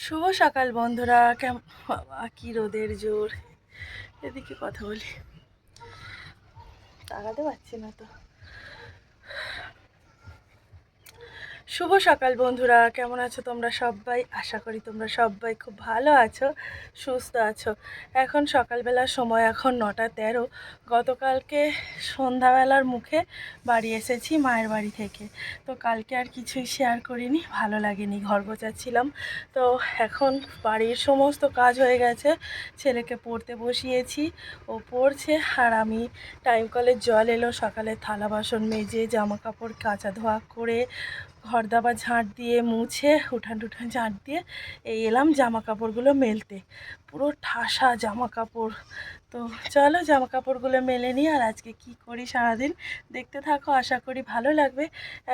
শুভ সকাল বন্ধুরা কেমন বাবা, কি রোদের জোর। এদিকে কথা বলি। তাকাতে পারছি না তো। শুভ সকাল বন্ধুরা, কেমন আছো তোমরা সবাই? আশা করি তোমরা সবাই খুব ভালো আছো, সুস্থ আছো। এখন সকালবেলার সময়, এখন নটা তেরো। গতকালকে সন্ধ্যাবেলার মুখে বাড়ি এসেছি মায়ের বাড়ি থেকে। তো কালকে আর কিছুই শেয়ার করিনি, ভালো লাগেনি, ঘর গোছাচ্ছিলাম। তো এখন বাড়ির সমস্ত কাজ হয়ে গেছে, ছেলেকে পড়তে বসিয়েছি, ও পড়ছে। আর আমি টাইম কলের জল এলো, সকালে থালা বাসন মেজে জামা কাপড় কাচা ধোয়া করে ঘর দাবা ঝাঁট দিয়ে মুছে উঠান টুঠান ঝাঁট দিয়ে এই এলাম জামা কাপড়গুলো মেলতে। পুরো ঠাসা জামা কাপড় তো চলো জামা কাপড়গুলো মেলে নিই আর আজকে কি করি সারাদিন দেখতে থাকো, আশা করি ভালো লাগবে।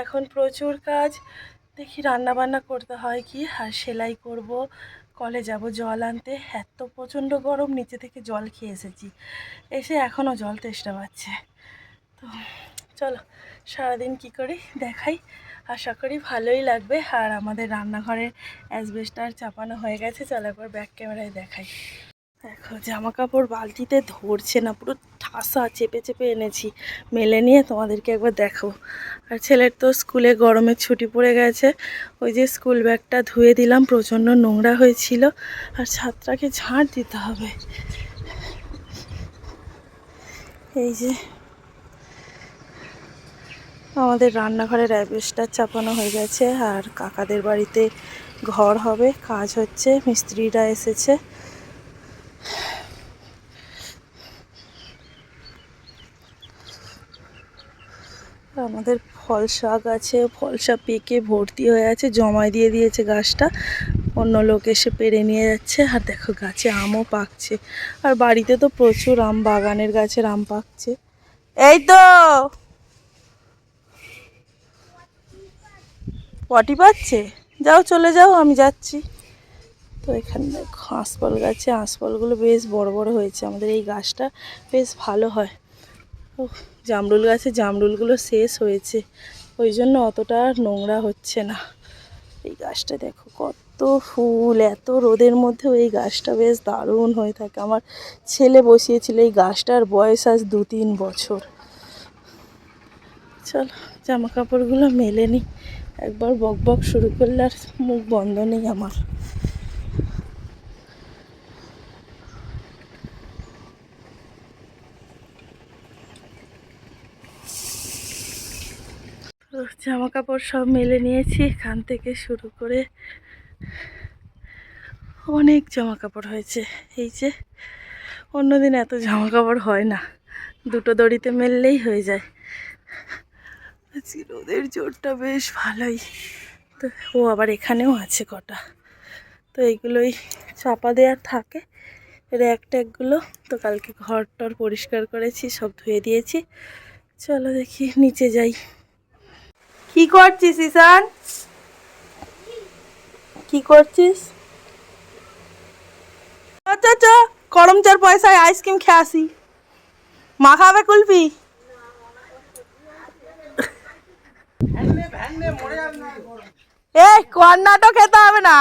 এখন প্রচুর কাজ, দেখি রান্না বান্না করতে হয় কি আর সেলাই করব। কলে যাব জল আনতে, এত প্রচণ্ড গরম, নিচে থেকে জল খেয়ে এসেছি। এসে এখনও জল তেষ্টা পাচ্ছে। তো চলো সারাদিন কি করি দেখাই। আশা করি ভালোই লাগবে। আর আমাদের রান্নাঘরের অ্যাসবেস্টার চাপানো হয়ে গেছে, চলো একবার ব্যাক ক্যামেরায় দেখাই। দেখো জামা কাপড় বালতিতে ধরছে না, পুরো ঠাসা, চেপে চেপে এনেছি। মেলে নিয়ে তোমাদেরকে একবার দেখো আর ছেলের তো স্কুলে গরমের ছুটি পড়ে গেছে, ওই যে স্কুল ব্যাগটা ধুয়ে দিলাম, প্রচণ্ড নোংরা হয়েছিল। আর ছাত্রাকে ঝাঁট দিতে হবে। এই যে আমাদের রান্নাঘরের অ্যাবেস্টার চাপানো হয়ে গেছে আর কাকাদের বাড়িতে ঘর হবে, কাজ হচ্ছে, মিস্ত্রিরা এসেছে। আমাদের ফল শাক আছে, ফল শাক পেকে ভর্তি হয়ে আছে, জমায় দিয়ে দিয়েছে গাছটা। অন্য লোক এসে পেরে নিয়ে যাচ্ছে, আর দেখো গাছে আমও পাকছে। আর বাড়িতে তো প্রচুর আম, বাগানের গাছের আম পাকছে। এই তো! পটি পাচ্ছে? যাও, চলে যাও, আমি যাচ্ছি। তো এখানে দেখো, আঁশফল গাছে, আঁশফলগুলো বেশ বড় বড় হয়েছে। আমাদের এই গাছটা বেশ ভালো হয়। ও জামরুল গাছে জামরুলগুলো শেষ হয়েছে। ওই জন্য অতটা নোংরা হচ্ছে না। এই গাছটা দেখো, কত ফুল, এত রোদের মধ্যেও এই গাছটা বেশ দারুণ হয়ে থাকে। আমার ছেলে বসিয়েছিল এই গাছটার বয়স আজ দু তিন বছর। চলো জামা কাপড়গুলো মেলে নি। একবার বক বক শুরু করলে আর মুখ বন্ধ নেই আমার। জামা কাপড় সব মেলে নিয়েছি, এখান থেকে শুরু করে অনেক জামা কাপড় হয়েছে। এই যে, অন্যদিন এত জামা কাপড় হয় না, দুটো দড়িতে মেললেই হয়ে যায়। আজকে রোদের জোরটা বেশ ভালোই। তো ও আবার এখানেও আছে কটা। তো এইগুলোই চাপা দেওয়ার থাকে। র্যাক ট্যাকগুলো তো কালকে ঘর টর পরিষ্কার করেছি, সব ধুয়ে দিয়েছি। চলো দেখি, নিচে যাই। কি করছিস, ঈশান? কি করছিস? আচ্ছা আচ্ছা করমচার পয়সায় আইসক্রিম খেয়ে আসি। মা খাবে কুলফি? এই কর্নাটো খেতে হবে না।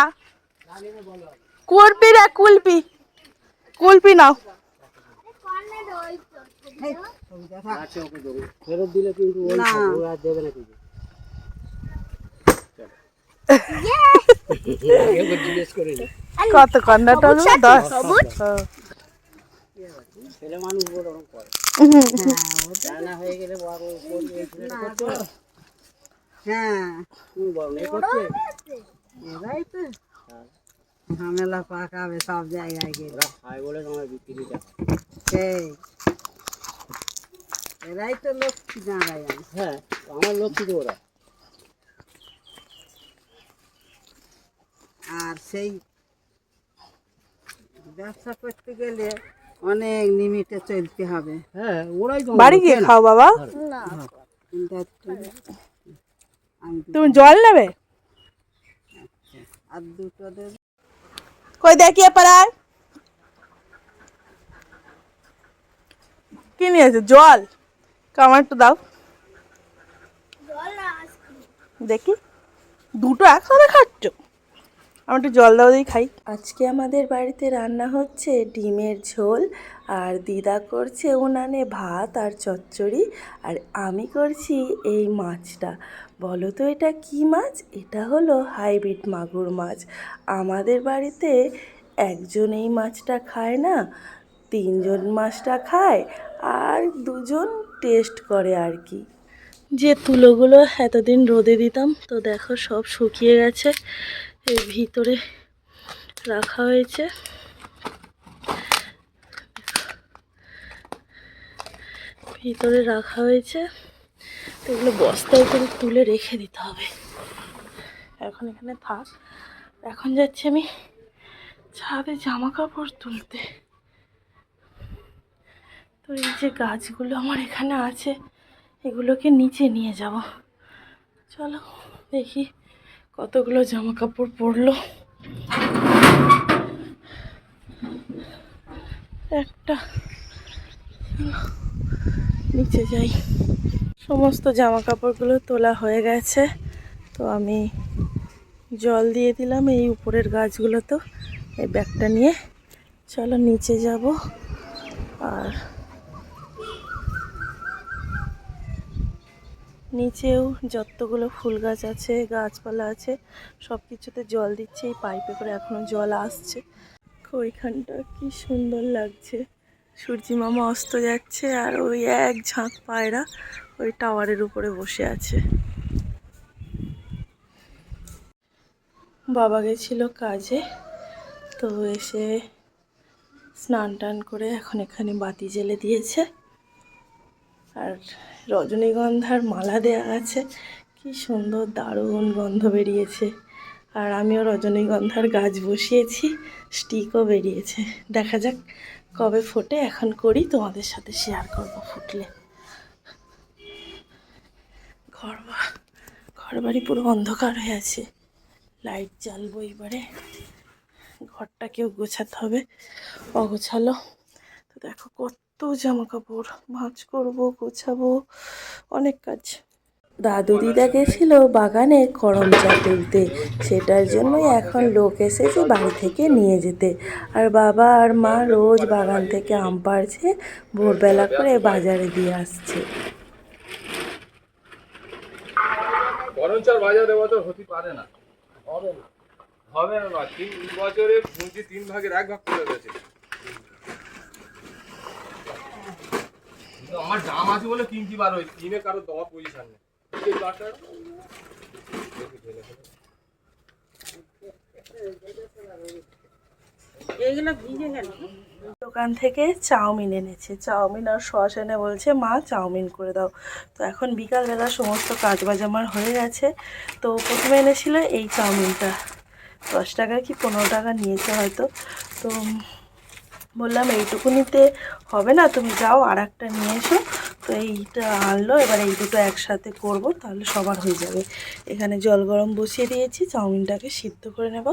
কুলপি রে কুলপি। কুলপি নাও। ফেরত দিলে কিন্তু আর দেবে না কিন্তু একবার জিজ্ঞেস করে। নি। কত দশ হ্যাঁ। ছেলে মানুষ বড় করে হয়ে গেলে বড় করবে, এই ছেলেটা করতে পারে? হ্যাঁ। এরাই তো। ঝামেলা পাকাবে সব জায়গায় গেলে খায় বলে তোমার বিক্রি করে সেই। এরাই তো লক্ষ্মী নারায়ণ। হ্যাঁ আমার লক্ষ্মী তো ওরা। আর সেই ব্যবসা করতে গেলে অনেক লিমিটে চলতে হবে। হ্যাঁ ওরাই তো বাড়ি গিয়ে খাও বাবা। একটু আমি দু- তুমি জল নেবে? আর দুটো দেবে। কই দেখিয়ে পাড়ায় কি নিয়েছে? জল। কামার একটু দাও। দেখি। দুটো একসাথে খাচ্ছ? আমার একটু জল দাও দিয়ে খাই। আজকে আমাদের বাড়িতে রান্না হচ্ছে ডিমের ঝোল, আর দিদা করছে উনানে ভাত আর চচ্চড়ি, আর আমি করছি এই মাছটা। বলো তো এটা কি মাছ? এটা হলো হাইব্রিড মাগুর মাছ। আমাদের বাড়িতে একজন এই মাছটা খায় না, তিনজন মাছটা খায়, আর দুজন টেস্ট করে আর কি। যে তুলোগুলো এতদিন রোদে দিতাম, তো দেখো সব শুকিয়ে গেছে। এর ভিতরে রাখা হয়েছে। ভিতরে রাখা হয়েছে। তো এগুলো বস্তায় করে তুলে রেখে দিতে হবে। এখন এখানে থাক। এখন যাচ্ছি আমি ছাদে জামা কাপড় তুলতে। তো এই যে গাছগুলো আমার এখানে আছে, এগুলোকে নিচে নিয়ে যাব। চলো দেখি। কতগুলো জামা কাপড় পরলো? একটা। নিচে যাই। সমস্ত জামা কাপড়গুলো তোলা হয়ে গেছে। তো আমি জল দিয়ে দিলাম এই উপরের গাছগুলোতেও, এই ব্যাগটা নিয়ে। চলো নিচে যাব আর নিচেও যতগুলো ফুল গাছ আছে, গাছপালা আছে সব কিছুতে জল দিচ্ছে, এই পাইপে করে এখনও জল আসছে। ওইখানটা কি সুন্দর লাগছে। সূর্যি মামা অস্ত যাচ্ছে আর ওই এক ঝাঁক পায়রা ওই টাওয়ারের উপরে বসে আছে। বাবা গেছিল কাজে, তো এসে স্নান টান করে এখন এখানে বাতি জ্বেলে দিয়েছে। আর রজনীগন্ধার মালা দেওয়া আছে। কি সুন্দর দারুণ গন্ধ বেরিয়েছে। আর আমিও রজনীগন্ধার গাছ বসিয়েছি স্টিকও বেরিয়েছে। দেখা যাক কবে ফোটে, এখন করি, তোমাদের সাথে শেয়ার করব ফুটলে। ঘর ঘর বাড়ি পুরো অন্ধকার হয়ে আছে। লাইট জ্বালবো এবারে। ঘরটাকেও গোছাতে হবে। অগোছালো। তো দেখো কত জামা কাপড় ভাঁজ করব গোছাবো অনেক কাজ। দাদু দিদা গেছিল বাগানে করম চা তুলতে। সেটার জন্যই এখন লোক এসেছে বাড়ি থেকে নিয়ে যেতে। আর বাবা আর মা রোজ বাগান থেকে আম পাড়ছে ভোরবেলা করে বাজারে দিয়ে আসছে। বাজারে হতে পারে না। হবে না। হবে না তিন বছরে পুঁজি তিন ভাগের এক ভাগ করে গেছে কিন্তু আমার দাম আছে বলে কিনতে পারো কিনে কারও পজিশন দোকান থেকে চাউমিন এনেছে। চাউমিন আর সস এনে বলছে, মা, চাউমিন করে দাও। তো এখন বিকালবেলা সমস্ত কাজ বাজ আমার হয়ে গেছে। তো প্রথমে এনেছিল এই চাউমিনটা। দশ টাকা কি পনেরো টাকা নিয়েছে হয়তো। তো বললাম, এইটুকুনিতে হবে না, তুমি যাও আর একটা নিয়ে এসো। তো এইটা আনলো, এবার এই দুটো একসাথে করব, তাহলে সবার হয়ে যাবে। এখানে জল গরম বসিয়ে দিয়েছি, চাউমিনটাকে সিদ্ধ করে নেব।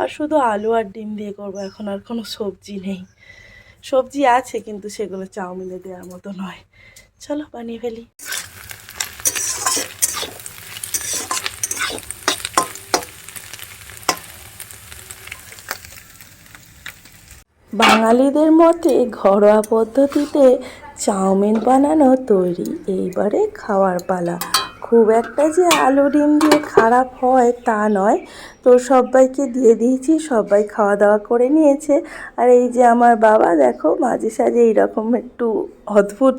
আর শুধু আলু আর ডিম দিয়ে করব, এখন আর কোনো সবজি নেই। সবজি আছে, কিন্তু সেগুলো চাউমিনে দেওয়ার মতো নয়। চলো, বানিয়ে ফেলি। বাঙালিদের মতে ঘরোয়া পদ্ধতিতে চাউমিন বানানো তৈরি। এইবারে খাওয়ার পালা। খুব একটা যে আলু ডিম দিয়ে খারাপ হয় তা নয়। তো সবাইকে দিয়ে দিয়েছি, সবাই খাওয়া দাওয়া করে নিয়েছে। আর এই যে আমার বাবা, দেখো মাঝে সাঝে এইরকম একটু অদ্ভুত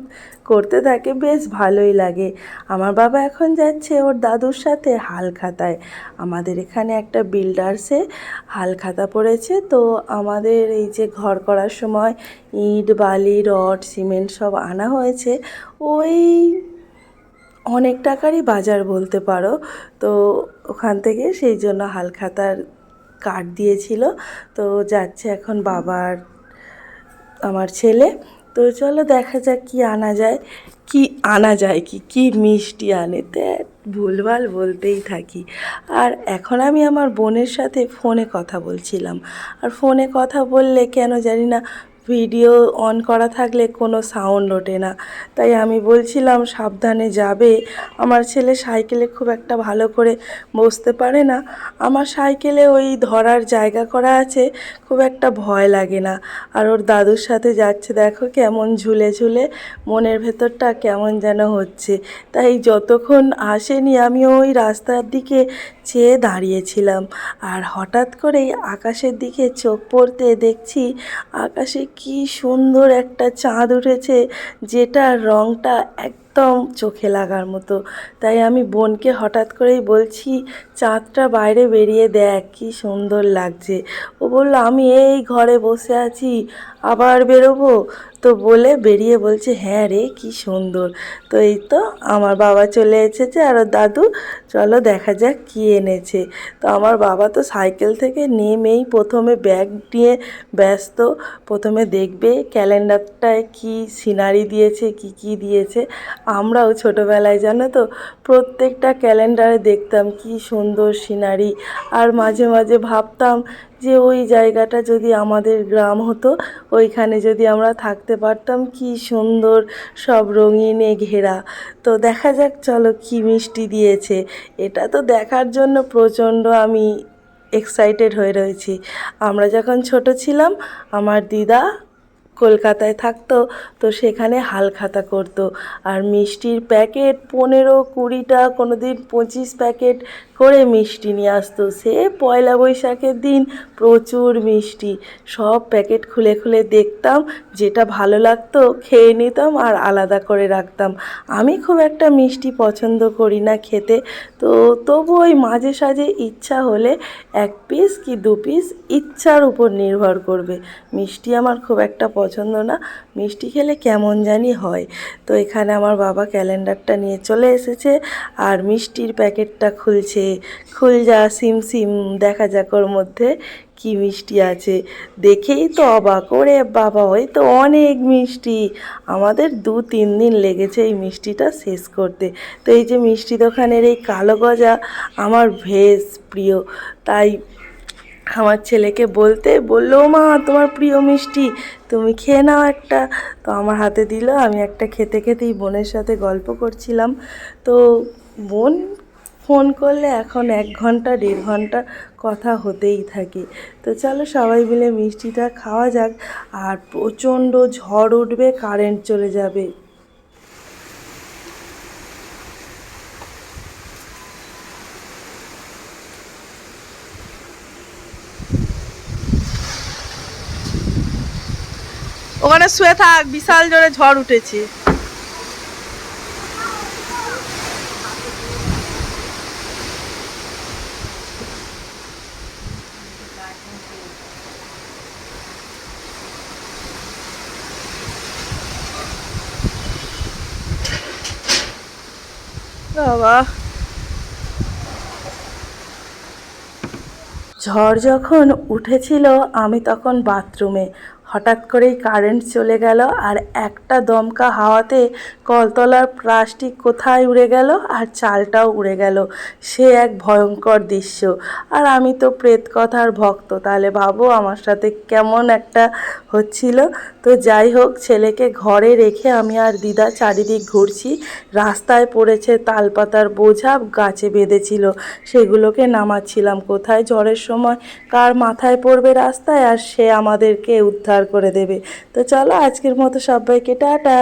করতে থাকে, বেশ ভালোই লাগে। আমার বাবা এখন যাচ্ছে ওর দাদুর সাথে হাল খাতায় আমাদের এখানে একটা বিল্ডার্সে হাল খাতা পড়েছে, তো আমাদের এই যে ঘর করার সময় ইট, বালি, রড, সিমেন্ট সব আনা হয়েছে। ওই অনেক টাকারই বাজার বলতে পারো। তো ওখান থেকে সেই জন্য হালখাতার কার্ড দিয়েছিল। তো যাচ্ছে এখন বাবার, আমার ছেলে। তো চলো দেখা যাক কি আনা যায়, কি আনা যায় কি কি মিষ্টি আনে। তে, ভুলভাল বলতেই থাকি। আর এখন আমি আমার বোনের সাথে ফোনে কথা বলছিলাম। আর ফোনে কথা বললে কেন জানি না ভিডিও অন করা থাকলে কোনো সাউন্ড ওঠে না। তাই আমি বলছিলাম, সাবধানে যাবে। আমার ছেলে সাইকেলে খুব একটা ভালো করে বসতে পারে না। আমার সাইকেলে ওই ধরার জায়গা করা আছে, খুব একটা ভয় লাগে না। আর ওর দাদুর সাথে যাচ্ছে, দেখো কেমন ঝুলে ঝুলে, মনের ভেতরটা কেমন যেন হচ্ছে। তাই যতক্ষণ আসেনি, আমি ওই রাস্তার দিকে চেয়ে দাঁড়িয়েছিলাম। আর হঠাৎ করেই আকাশের দিকে চোখ পড়তে দেখছি, আকাশে কি সুন্দর একটা চাঁদ উঠেছে যেটার রঙটা একদম চোখে লাগার মতো। তাই আমি বোনকে হঠাৎ করেই বলছি, চাঁদটা বাইরে বেরিয়ে দেখ, কি সুন্দর লাগছে। ও বলল, আমি এই ঘরে বসে আছি, আবার বেরোবো? তো বলে বেরিয়ে বলছে হ্যাঁ রে, কি সুন্দর। তো এই তো আমার বাবা চলে এসেছে আর দাদু, চলো দেখা যাক কী এনেছে। তো আমার বাবা তো সাইকেল থেকে নেমেই প্রথমে ব্যাগ নিয়ে ব্যস্ত, প্রথমে দেখবে ক্যালেন্ডারটায় কি সিনারি দিয়েছে, কি কি দিয়েছে। আমরাও ছোটোবেলায়, জানো তো, প্রত্যেকটা ক্যালেন্ডারে দেখতাম কি সুন্দর সিনারি। আর মাঝে মাঝে ভাবতাম যে ওই জায়গাটা যদি আমাদের গ্রাম হতো, ওইখানে যদি আমরা থাকতে পারতাম কি সুন্দর সব রঙিনে ঘেরা। তো দেখা যাক, চলো কি মিষ্টি দিয়েছে। এটা তো দেখার জন্য প্রচণ্ড আমি এক্সাইটেড হয়ে রয়েছি। আমরা যখন ছোট ছিলাম, আমার দিদা কলকাতায় থাকতো, তো সেখানে হালখাতা করতো। আর মিষ্টির প্যাকেট পনেরো কুড়িটা কোনো দিন পঁচিশ প্যাকেট করে মিষ্টি নিয়ে আসতো। সে পয়লা বৈশাখের দিন প্রচুর মিষ্টি। সব প্যাকেট খুলে খুলে দেখতাম, যেটা ভালো লাগতো খেয়ে নিতাম আর আলাদা করে রাখতাম। আমি খুব একটা মিষ্টি পছন্দ করি না খেতে, তো তবু ওই মাঝে সাঝে ইচ্ছা হলে এক পিস কি দু পিস ইচ্ছার উপর নির্ভর করবে। মিষ্টি আমার খুব একটা পছন্দ না, মিষ্টি খেলে কেমন জানি হয়। তো এখানে আমার বাবা ক্যালেন্ডারটা নিয়ে চলে এসেছে আর মিষ্টির প্যাকেটটা খুলছে। খুল যা, সিম সিম, দেখা যাক ওর মধ্যে কি মিষ্টি আছে। দেখেই তো অবাক, ওরে বাবা, ওই তো অনেক মিষ্টি। আমাদের দু তিন দিন লেগেছে এই মিষ্টিটা শেষ করতে। তো এই যে মিষ্টি দোকানের এই কালো গজা আমার ভেজ প্রিয়। তাই আমার ছেলেকে বলতে বলল, মা, তোমার প্রিয় মিষ্টি, তুমি খেয়ে নাও একটা। তো আমার হাতে দিল, আমি একটা খেতে খেতেই বোনের সাথে গল্প করছিলাম। তো বোন ফোন করলে এখন এক ঘণ্টা, দেড় ঘণ্টা কথা হতেই থাকে। তো চলো সবাই মিলে মিষ্টিটা খাওয়া যাক, আর প্রচণ্ড ঝড় উঠবে, কারেন্ট চলে যাবে। ওখানে শুয়ে থাক বিশাল জোরে ঝড় উঠেছে। বাবা। ঝড় যখন উঠেছিল আমি তখন বাথরুমে। হঠাৎ করেই কারেন্ট চলে গেল আর একটা দমকা হাওয়াতে কলতলার প্লাস্টিক কোথায় উড়ে গেল আর চালটাও উড়ে গেল। সে এক ভয়ঙ্কর দৃশ্য। আর আমি তো প্রেত কথার ভক্ত, তাহলে ভাবো আমার সাথে কেমন একটা হচ্ছিল। তো যাই হোক, ছেলেকে ঘরে রেখে আমি আর দিদা চারিদিক ঘুরছি। রাস্তায় পড়েছে তালপাতার বোঝা, গাছে বেঁধেছিল। সেগুলোকে নামাচ্ছিলাম। কোথায় ঝড়ের সময়? কার মাথায় পড়বে রাস্তায়? আর সে আমাদেরকে উদ্ধার করে দেবে। তো চলো আজকের মতো সবাইকে টাটা।